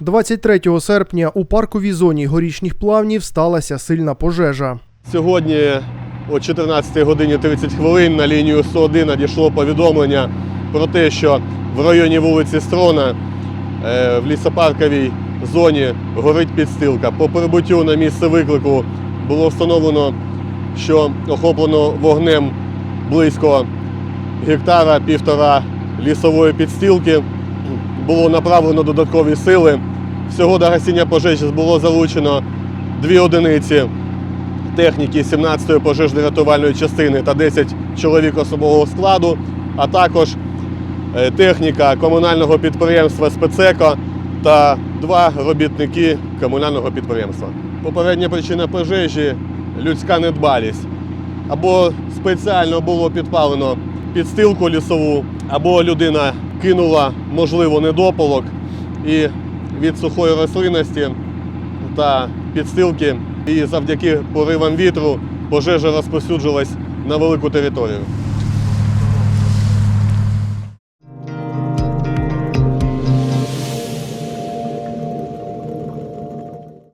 23 серпня у парковій зоні горішніх плавнів сталася сильна пожежа. Сьогодні о 14 годині 30 хвилин на лінію 101 надійшло повідомлення про те, що в районі вулиці Строна е, в лісопарковій зоні горить підстилка. По прибуттю на місце виклику було встановлено, що охоплено вогнем близько гектара півтора лісової підстілки. Було направлено додаткові сили. Всього до гасіння пожежі було залучено дві одиниці техніки 17-ї пожежно-рятувальної частини та 10 чоловік особового складу, а також е, техніка комунального підприємства «Спецеко» та два робітники комунального підприємства. Попередня причина пожежі людська недбалість. Або спеціально було підпалено підстилку лісову, або людина кинула, можливо, недопалок і від сухої рослинності та підстилки, і завдяки поривам вітру пожежа розповсюджилась на велику територію.